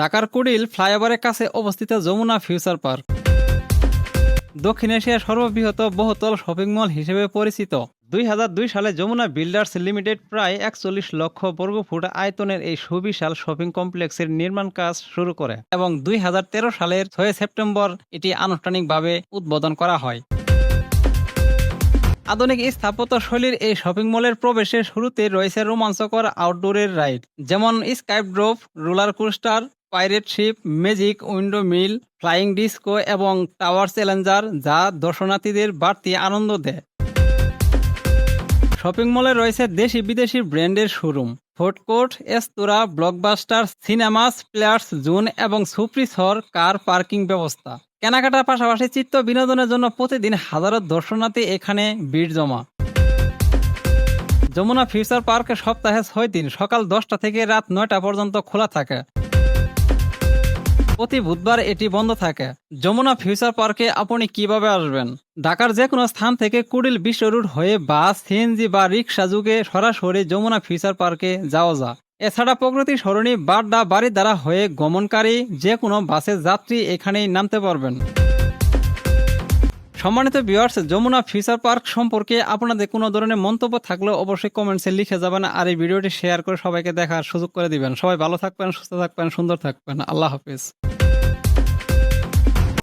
ঢাকার কুড়িল ফ্লাইওভারের কাছে অবস্থিত যমুনা ফিউচার পার্ক। দক্ষিণ এশিয়ার সর্ববৃহৎ বহুতল শপিং মল হিসেবে পরিচিত। দুই হাজার দুই সালে যমুনা বিল্ডার্স লিমিটেড প্রায় একচল্লিশ লক্ষ বর্গফুট আয়তনের এই সুবিশাল শপিং কমপ্লেক্সের নির্মাণ কাজ শুরু করে এবং দুই হাজার তেরো সালের ছয় সেপ্টেম্বর এটি আনুষ্ঠানিকভাবে উদ্বোধন করা হয়। আধুনিক স্থাপত্য শৈলীর এই শপিং মলের প্রবেশের শুরুতে রয়েছে রোমাঞ্চকর আউটডোরের রাইড, যেমন sky drop roller coaster pirate ship, magic windmill, flying disco এবং টাওয়ার চ্যালেঞ্জার যা দর্শনার্থীদের বাড়তি আনন্দ দেয়। শপিং মলে রয়েছে দেশি বিদেশি ব্র্যান্ডের শোরুম। ফুড কোর্ট এস্তোরা, ব্লকবাস্টার, সিনেমাস, প্লেয়ার্স, জোন এবং সুপ্রিসর কার পার্কিং ব্যবস্থা। কেনাকাটার পাশাপাশি চিত্ত বিনোদনের জন্য প্রতিদিন হাজারো দর্শনার্থী এখানে ভিড় জমা। যমুনা ফিউচার পার্ক সপ্তাহে ছয় দিন, সকাল দশটা থেকে রাত নয়টা পর্যন্ত খোলা থাকে। প্রতি বুধবার এটি বন্ধ থাকে। যমুনা ফিউচার পার্কে আপনি কীভাবে আসবেন? ঢাকার যে কোনো স্থান থেকে কুড়িল বিশ্ব রুট হয়ে বাস, সিএনজি বা রিক্সা যুগে সরাসরি যমুনা ফিউচার পার্কে যাওয়া যা এছাড়া প্রকৃতি সরণি, বাড্ডা বাড়ি দ্বারা হয়ে গমনকারী যে কোনো বাসের যাত্রী এখানেই নামতে পারবেন। সম্মানিত ভিউয়ার্স যমুনা ফিউচার পার্ক সম্পর্কে আপনাদের কোনো ধরনের মন্তব্য থাকলে অবশ্যই কমেন্টসে লিখে যাবেন আর এই ভিডিওটি শেয়ার করে সবাইকে দেখার সুযোগ করে দিবেন। সবাই ভালো থাকবেন, সুস্থ থাকবেন, সুন্দর থাকবেন। আল্লাহ হাফিজ।